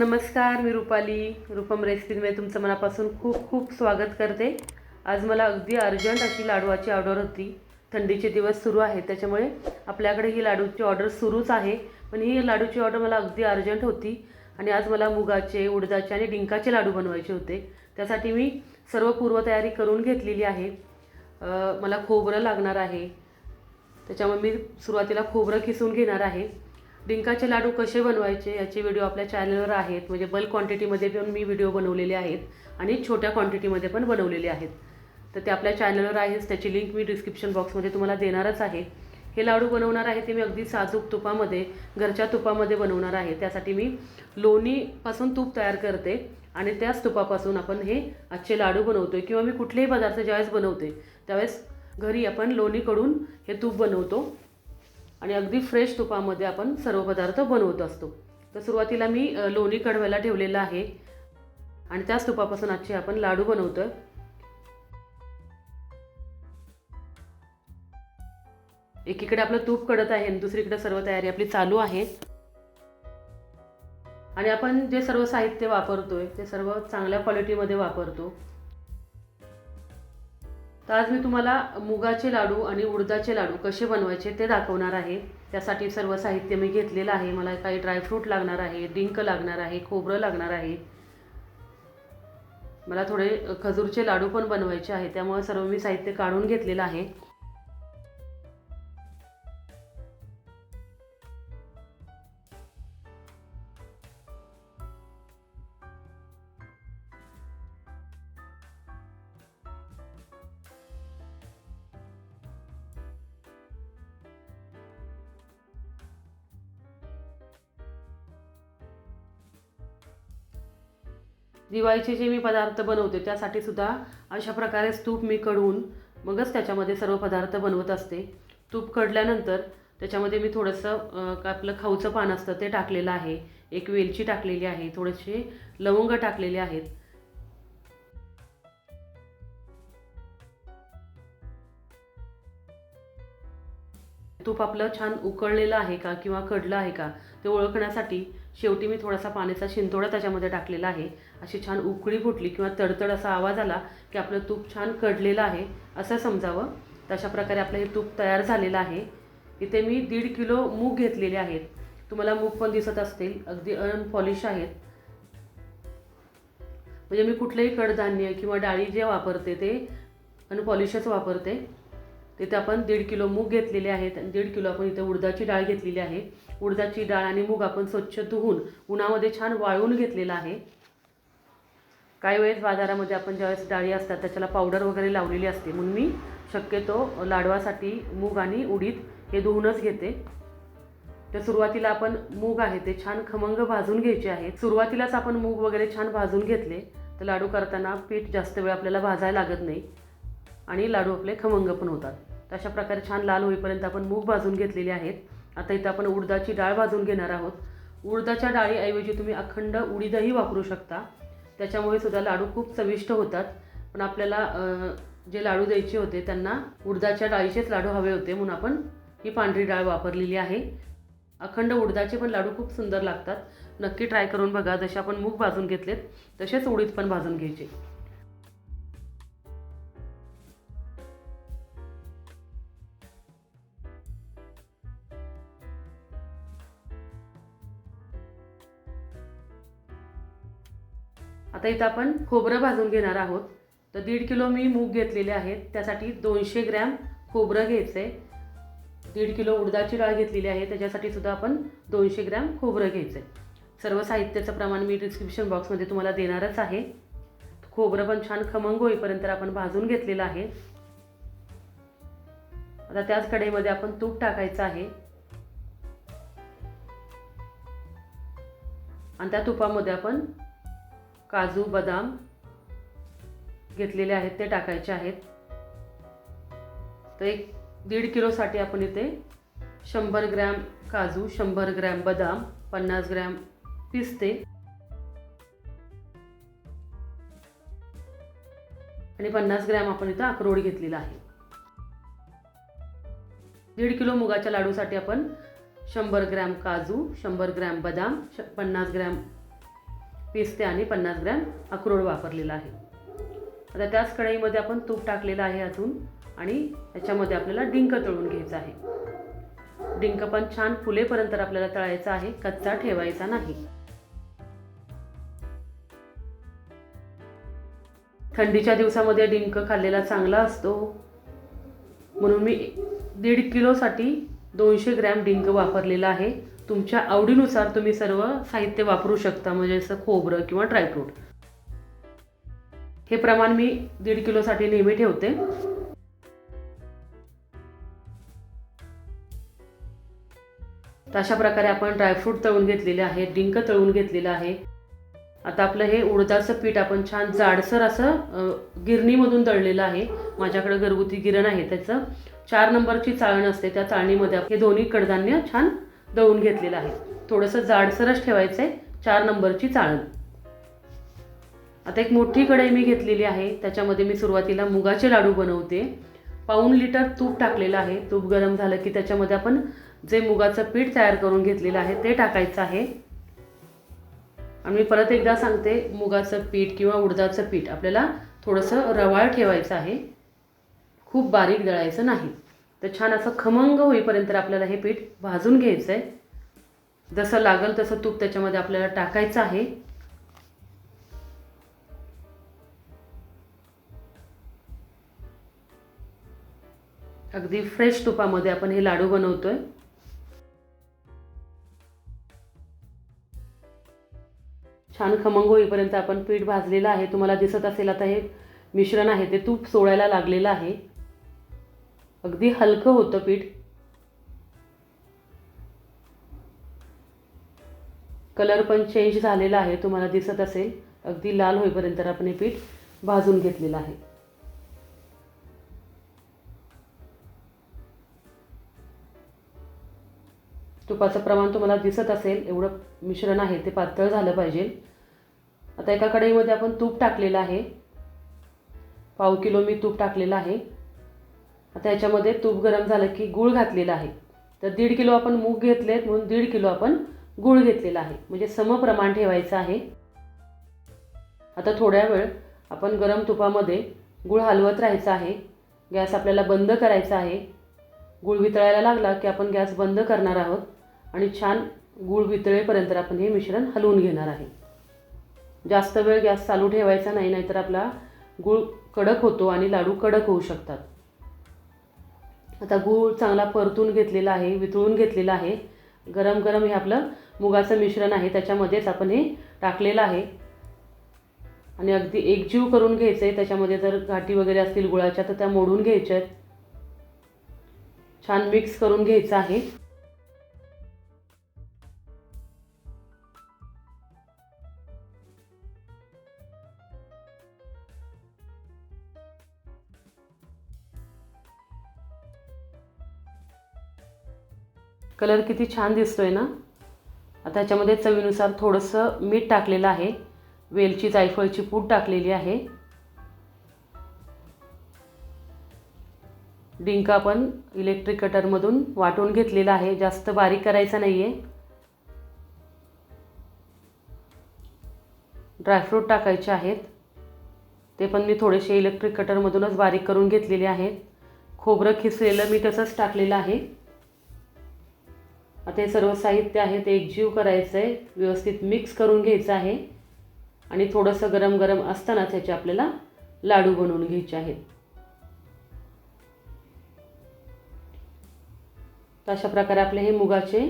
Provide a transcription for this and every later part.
नमस्कार मी रुपाली. रुपम रेसिपीमध्ये तुमचं मनापासून खूप खूप स्वागत करते. आज मला अगदी अर्जंट अशी लाडवाची ऑर्डर होती. थंडीचे दिवस सुरू आहेत त्याच्यामुळे आपल्याकडे ही लाडूची ऑर्डर सुरूच आहे. पण ही लाडूची ऑर्डर मला अगदी अर्जंट होती आणि आज मला मुगाचे उडदाचे आणि डिंकाचे लाडू बनवायचे होते. त्यासाठी मी सर्व पूर्वतयारी करून घेतलेली आहे. मला खोबरं लागणार आहे. त्याच्यामुळे मी सुरुवातीला खोबरं किसून घेणार आहे. डिंकाचे लाडू कसे बनवायचे याचे व्हिडिओ आपल्या चॅनलवर आहेत. म्हणजे बल्क क्वांटिटीमध्ये पण मी व्हिडिओ बनवलेले आहेत आणि छोट्या क्वांटिटीमध्ये पण बनवलेले आहेत. तर ते आपल्या चॅनलवर आहेच त्याची लिंक मी डिस्क्रिप्शन बॉक्समध्ये तुम्हाला देणारच आहे. हे लाडू बनवणार आहे ते मी अगदी साजूक तुपामध्ये घरच्या तुपामध्ये बनवणार आहे. त्यासाठी मी लोणीपासून तूप तयार करते आणि त्याच तुपापासून आपण हे आजचे लाडू बनवतोय. किंवा मी कुठलेही पदार्थ ज्यावेळेस बनवते त्यावेळेस घरी आपण लोणीकडून हे तूप बनवतो. आणि अगदी फ्रेश तुपामध्ये आपण सर्व पदार्थ बनवत असतो. तर सुरुवातीला मी लोणी कडवायला ठेवलेलं आहे. आणि त्याच तुपापासून आजचे आपण लाडू बनवतो एकीकडे आपलं तूप कडत आहे आणि दुसरीकडे सर्व तयारी आपली चालू आहे. आणि आपण जे सर्व साहित्य वापरतोय ते सर्व चांगल्या क्वालिटीमध्ये वापरतो. तर आज मी तुम्हाला मुगाचे लाडू आणि उडदाचे लाडू कसे बनवायचे ते दाखवणार आहे. त्यासाठी सर्व साहित्य मी घेतलेलं आहे. मला काही ड्रायफ्रूट लागणार आहे डिंक लागणार आहे खोबरं लागणार आहे. मला थोडे खजूरचे लाडू पण बनवायचे आहे. त्यामुळे सर्व मी साहित्य काढून घेतलेलं आहे. दिवाळीचे जे मी पदार्थ बनवते त्यासाठी सुद्धा अशा प्रकारे तूप मी कडवून मगच त्याच्यामध्ये सर्व पदार्थ बनवत असते. तूप कडल्यानंतर त्याच्यामध्ये मी थोडंसं का आपलं खाऊचं पान असतं ते टाकलेलं आहे. एक वेलची टाकलेली आहे थोडेसे लवंग टाकलेले आहेत. तूप आपलं छान उकळलेलं आहे का किंवा कडलं आहे का ते ओळखण्यासाठी शेवटी मी थोडासा पाण्याचा शिंतोडा त्याच्यामध्ये टाकलेला आहे. अशी छान उकळी फुटली किंवा तडतड असा आवाज आला की आपलं तूप छान कडलेलं आहे असं समजावं. तशा प्रकारे आपलं हे तूप तयार झालेलं आहे. इथे मी दीड किलो मूग घेतलेले आहेत. तुम्हाला मूग पण दिसत असतील. अगदी अनपॉलिश आहेत. म्हणजे मी कुठलंही कडधान्य किंवा डाळी जे वापरते ते अनपॉलिशच वापरते. तिथे आपण दीड किलो मूग घेतलेले आहेत आणि दीड किलो आपण इथे उडदाची डाळ घेतलेली आहे. उडदाची डाळ आणि मूग आपण स्वच्छ धुवून उन्हामध्ये छान वाळवून घेतलेला आहे. काही वेळेस बाजारामध्ये आपण ज्यावेळेस डाळी असतात त्याच्याला पावडर वगैरे लावलेली असते. म्हणून मी शक्यतो लाडवासाठी मूग आणि उडीद हे धुवूनच घेते. तर सुरुवातीला आपण मूग आहे ते छान खमंग भाजून घ्यायचे आहेत सुरुवातीलाच आपण मूग वगैरे छान भाजून घेतले. तर लाडू करताना पीठ जास्त वेळ आपल्याला भाजायला लागत नाही. आणि लाडू आपले खमंग पण होतात. तर अशा प्रकारे छान लाल होईपर्यंत आपण मूग भाजून घेतलेले आहेत. आता इथं आपण उडदाची डाळ भाजून घेणार आहोत. उडदाच्या डाळीऐवजी तुम्ही अखंड उडीदही वापरू शकता. त्याच्यामुळे सुद्धा लाडू खूप चविष्ट होतात. पण आपल्याला जे लाडू द्यायचे होते त्यांना उडदाच्या डाळीचेच लाडू हवे होते म्हणून आपण ही पांढरी डाळ वापरलेली आहे. अखंड उडदाचे पण लाडू खूप सुंदर लागतात. नक्की ट्राय करून बघा. जसे आपण मूग भाजून घेतलेत तसेच उडीद पण भाजून घ्यायचे. आता इथं आपण खोबरं भाजून घेणार आहोत. तर दीड किलो मी मूग घेतलेले आहेत. त्यासाठी दोनशे ग्रॅम खोबरं घ्यायचं आहे दीड किलो उडदाची डाळ घेतलेली आहे. त्याच्यासाठी सुद्धा आपण दोनशे ग्रॅम खोबरं घ्यायचं आहे सर्व साहित्याचं प्रमाण मी डिस्क्रिप्शन बॉक्समध्ये तुम्हाला देणारच आहे. खोबरं पण छान खमंग होईपर्यंत आपण भाजून घेतलेलं आहे. आता त्याच कढईमध्ये आपण तूप टाकायचं आहे. आणि त्या तुपामध्ये आपण काजू बदाम घेतलेले आहेत ते टाकायचे आहेत. तर एक दीड किलोसाठी आपण इथे शंभर ग्रॅम काजू शंभर ग्रॅम बदाम पन्नास ग्रॅम पिस्ते आणि पन्नास ग्रॅम आपण इथं अक्रोड घेतलेला आहे. दीड किलो मुगाच्या लाडूसाठी आपण शंभर ग्रॅम काजू शंभर ग्रॅम बदाम श पन्नास ग्रॅम वीस ते आणि पन्नास ग्रॅम अक्रोड वापरलेला आहे. आता त्याच कढईमध्ये आपण तूप टाकलेलं आहे अजून आणि याच्यामध्ये आपल्याला डिंक तळून घ्यायचं आहे. डिंक पण छान फुलेपर्यंत आपल्याला तळायचा आहे कच्चा ठेवायचा नाही. थंडीच्या दिवसामध्ये डिंक खाल्लेला चांगला असतो. म्हणून मी दीड किलोसाठी दोनशे ग्रॅम डिंक वापरलेला आहे. तुमच्या आवडीनुसार तुम्ही सर्व साहित्य वापरू शकता म्हणजे असं खोबरं किंवा ड्रायफ्रूट हे प्रमाण मी दीड किलोसाठी नेहमी ठेवते. तर अशा प्रकारे आपण ड्रायफ्रूट तळून घेतलेले आहे डिंक तळून घेतलेलं आहे. आता आपलं हे उडदाचं पीठ आपण छान जाडसर असं गिरणीमधून तळलेलं आहे. माझ्याकडे घरगुती गिरण आहे त्याचं. चार नंबरची चाळण असते त्या चाळणीमध्ये हे दोन्ही कडधान्य छान दळून घेतलेलं आहे. थोडंसं जाडसरच ठेवायचं आहे चार नंबरची चाळण. आता एक मोठी कढई मी घेतलेली आहे त्याच्यामध्ये मी सुरुवातीला मुगाचे लाडू बनवते. पाऊण लिटर तूप टाकलेलं आहे तूप गरम झालं की त्याच्यामध्ये आपण जे मुगाचं पीठ तयार करून घेतलेलं आहे ते टाकायचं आहे. आणि मी परत एकदा सांगते मुगाचं पीठ किंवा उडदाचं पीठ आपल्याला थोडंसं रवाळ ठेवायचं आहे. खूप बारीक दळायचं नाही. तर छान असं खमंग होईपर्यंत आपल्याला हे पीठ भाजून घ्यायचं आहे जसं लागल तसं तूप त्याच्यामध्ये आपल्याला टाकायचं आहे. अगदी फ्रेश तुपामध्ये आपण हे लाडू बनवतोय. छान खमंग होईपर्यंत आपण पीठ भाजलेलं आहे. तुम्हाला दिसत असेल आता हे मिश्रण आहे ते तूप सोडायला लागलेलं आहे. अगदी हलकं होतं पीठ. कलर पण चेंज झालेला आहे तुम्हाला दिसत असेल. अगदी लाल होईपर्यंत आपण हे पीठ भाजून घेतलेलं आहे. तुपाचं प्रमाण तुम्हाला दिसत असेल एवढं मिश्रण आहे ते पातळ झालं पाहिजे. आता एका कढईमध्ये आपण तूप टाकलेलं आहे. पाव किलो मी तूप टाकलेलं आहे. आता याच्यामध्ये तूप गरम झालं की गूळ घातलेला आहे. तर दीड किलो आपण मूग घेतलेत म्हणून दीड किलो आपण गूळ घेतलेला आहे. म्हणजे समप्रमाण ठेवायचं आहे. आता थोड्या वेळ आपण गरम तुपामध्ये गूळ हलवत राहायचं आहे. गॅस आपल्याला बंद करायचा आहे. गूळ वितळायला लागला की आपण गॅस बंद करणार आहोत. आणि छान गूळ वितळेपर्यंत आपण हे मिश्रण हलवून घेणार आहे. जास्त वेळ गॅस चालू ठेवायचा नाही नाहीतर आपला गूळ कडक होतो आणि लाडू कडक होऊ शकतात. आता गूळ चांगला परतून घेतलेला आहे वितळून घेतलेला आहे. गरम गरम हे आपलं मुगाचं मिश्रण आहे त्याच्यामध्येच आपण हे टाकलेलं आहे. आणि अगदी एकजीव करून घ्यायचं आहे त्याच्यामध्ये जर घाटी वगैरे असतील गुळाच्या तर त्या मोडून घ्यायच्या आहेत छान मिक्स करून घ्यायचं आहे. कलर किती छान दिसतो आहे ना? आता ह्याच्यामध्ये चवीनुसार थोडंसं मीठ टाकलेलं आहे. वेलची जायफळची पूड टाकलेली आहे. डिंक आपण इलेक्ट्रिक कटरमधून वाटून घेतलेला आहे. जास्त बारीक करायचा नाही आहे ड्रायफ्रूट टाकायचे आहेत. ते पण मी थोडेसे इलेक्ट्रिक कटरमधूनच बारीक करून घेतलेले आहेत. खोबरं खिसलेलं मी तसंच टाकलेलं आहे. आता हे सर्व साहित्य आहे ते एकजीव करायचं आहे व्यवस्थित मिक्स करून घ्यायचं आहे. आणि थोडंसं गरम गरम असतानाच ह्याचे आपल्याला लाडू बनवून घ्यायचे आहेत. तर अशा प्रकारे आपले हे मुगाचे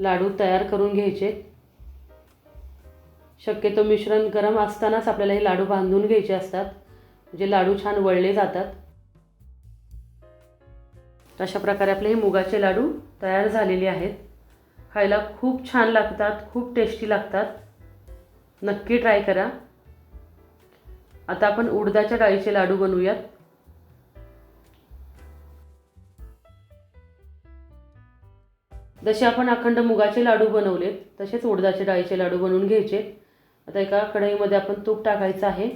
लाडू तयार करून घ्यायचे शक्यतो मिश्रण गरम असतानाच आपल्याला हे लाडू बांधून घ्यायचे असतात. म्हणजे लाडू छान वळले जातात. तर अशा प्रकारे आपले हे मुगाचे लाडू तयार झालेली आहेत. खायला खूप छान लागतात खूप टेस्टी लागतात. नक्की ट्राय करा. आता आपण उडदाच्या डाळीचे लाडू बनवूयात. जसे आपण अखंड मुगाचे लाडू बनवलेत तसेच उडदाचे डाळीचे लाडू बनवून घ्यायचे. आता एका कढईमध्ये आपण तूप टाकायचं आहे.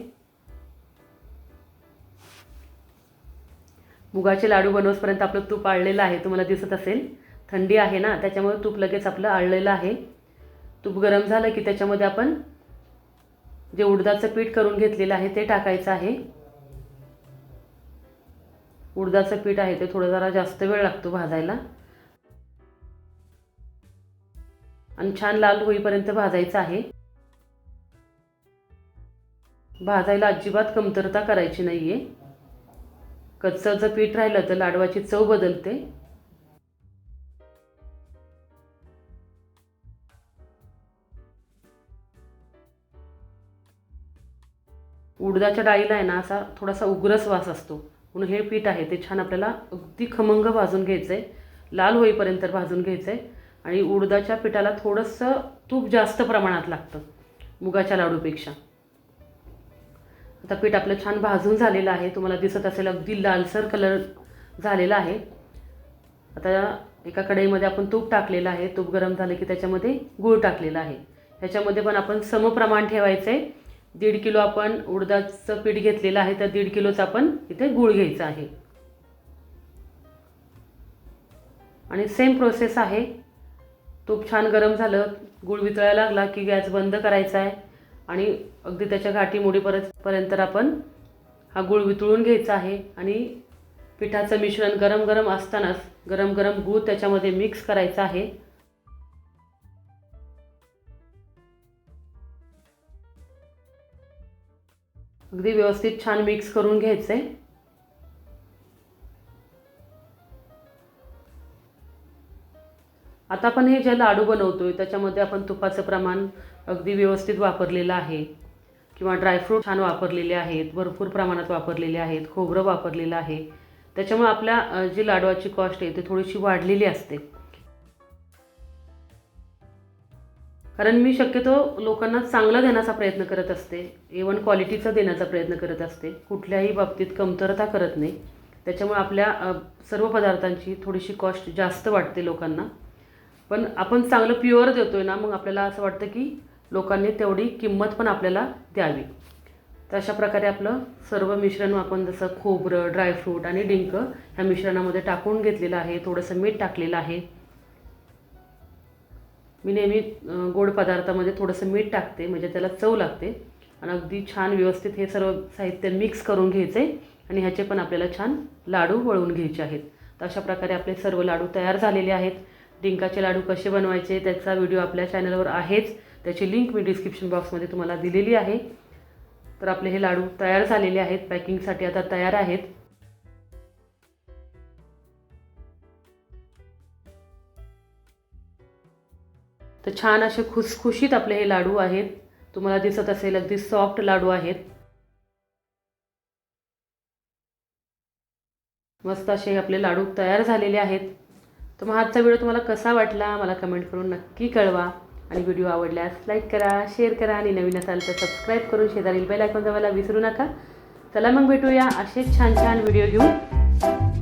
मुगाचे लाडू बनवसपर्यंत आपलं तूप आळलेलं आहे तुम्हाला दिसत असेल. थंडी आहे ना त्याच्यामुळे तूप लगेच आपलं आळलेलं आहे. तूप गरम झालं की त्याच्यामध्ये आपण जे उडदाचं पीठ करून घेतलेलं आहे ते टाकायचं आहे. उडदाचं पीठ आहे ते थोडं जरा जास्त वेळ लागतो भाजायला. आणि छान लाल होईपर्यंत भाजायचं आहे. भाजायला अजिबात कमतरता करायची नाही आहे कच्चं जर पीठ राहिलं तर लाडवाची चव बदलते. उडदाच्या डाळीला आहे ना असा थोडासा उग्रस वास असतो. म्हणून हे पीठ आहे ते छान आपल्याला अगदी खमंग भाजून घ्यायचं आहे लाल होईपर्यंत भाजून घ्यायचं आहे आणि उडदाच्या पिठाला थोडंसं तूप जास्त प्रमाणात लागतं मुगाच्या लाडूपेक्षा. आता पीठ आपलं छान भाजून झालेलं आहे. तुम्हाला दिसत असेल अगदी लालसर कलर झालेला आहे. आता एका कढईमध्ये आपण तूप टाकलेलं आहे. तूप गरम झालं की त्याच्यामध्ये गूळ टाकलेला आहे. ह्याच्यामध्ये पण आपण समप्रमाण ठेवायचं आहे दीड किलो आपण उडदाचं पीठ घेतलेलं आहे तर दीड किलोचं आपण इथे गूळ घ्यायचा आहे. आणि सेम प्रोसेस आहे. तूप छान गरम झालं गूळ वितळायला लागला की गॅस बंद करायचा आहे. आणि अगदी त्याच्या घाटीमोडी मोडीपर्यंत आपण हा गूळ वितळून घ्यायचा आहे. आणि पिठाचं मिश्रण गरम गरम असतानाच गरम गरम गूळ त्याच्यामध्ये मिक्स करायचा आहे. अगदी व्यवस्थित छान मिक्स करून घ्यायचं आहे आता आपण हे जे लाडू बनवतो आहे त्याच्यामध्ये आपण तुपाचं प्रमाण अगदी व्यवस्थित वापरलेलं आहे. किंवा ड्रायफ्रूट छान वापरलेले आहेत भरपूर प्रमाणात वापरलेले आहेत खोबरं वापरलेलं आहे. त्याच्यामुळे आपल्या जी लाडवाची कॉस्ट आहे ती थोडीशी वाढलेली असते. कारण मी शक्यतो लोकांना चांगलं देण्याचा प्रयत्न करत असते. इवन क्वालिटीचा देण्याचा प्रयत्न करत असते. कुठल्याही बाबतीत कमतरता करत नाही. त्याच्यामुळे आपल्या सर्व पदार्थांची थोडीशी कॉस्ट जास्त वाटते लोकांना. पण आपण चांगलं प्युअर देतो आहे ना मग आपल्याला असं वाटतं की लोकांनी तेवढी किंमत पण आपल्याला द्यावी. तर अशा प्रकारे आपलं सर्व मिश्रण आपण जसं खोबरं ड्रायफ्रूट आणि डिंक ह्या मिश्रणामध्ये टाकून घेतलेलं आहे. थोडंसं मीठ टाकलेलं आहे. मी नेहमी गोड पदार्थामध्ये थोडंसं मीठ टाकते म्हणजे त्याला चव लागते. आणि अगदी छान व्यवस्थित हे सर्व साहित्य मिक्स करून घ्यायचे आणि ह्याचे पण आपल्याला छान लाडू वळून घ्यायचे आहेत. तर अशा प्रकारे आपले सर्व लाडू तयार झालेले आहेत. डिंकाचे लाडू कसे बनवायचे त्याचा व्हिडिओ आपल्या चॅनलवर आहेच. त्याची लिंक मी डिस्क्रिप्शन बॉक्समध्ये तुम्हाला दिलेली आहे. तर आपले हे लाडू तयार झालेले आहेत. पॅकिंगसाठी आता तयार आहेत. तर छान असे खुसखुशीत आपले हे लाडू आहेत. तुम्हाला दिसत असेल अगदी सॉफ्ट लाडू आहेत. मस्त असे आपले लाडू तयार झालेले आहेत. तर मग आजचा व्हिडिओ तुम्हाला कसा वाटला? मला कमेंट करून नक्की कळवा. आणि व्हिडिओ आवडल्यास लाईक करा शेअर करा आणि नवीन असाल तर सबस्क्राईब करून शेजारील बेल आयकॉन दाबायला विसरू नका. चला मग भेटूया असेच छान छान व्हिडिओ घेऊन.